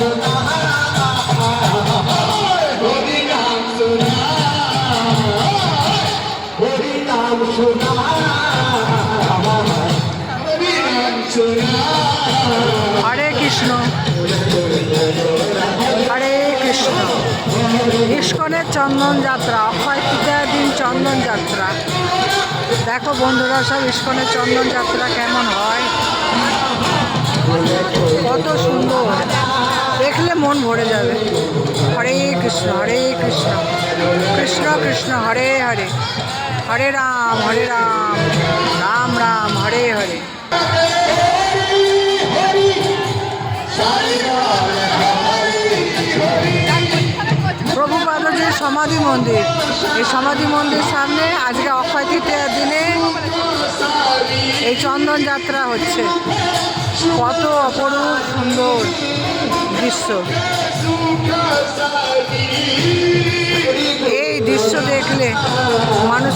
হরে কৃষ্ণ। হরে কৃষ্ণ। ইস্কনের চন্দন যাত্রা, অক্ষয় তৃতীয়ার দিন চন্দন যাত্রা। দেখো বন্ধুরা সব ইস্কনের চন্দন যাত্রা কেমন হয়। কত সুন্দর। মন ভরে যাবে। হরে কৃষ্ণ হরে কৃষ্ণ কৃষ্ণ কৃষ্ণ, হরে হরে হরে রাম হরে রাম রাম রাম, হরে হরে। প্রভুপাদজির সমাধি মন্দির, এই সমাধি মন্দির সামনে আজকে অক্ষয় তৃতীয়ার দিনে এই চন্দন যাত্রা হচ্ছে। কত অপরূপ, সুন্দর। দৃশ্য। এই দৃশ্য দেখলে মানুষের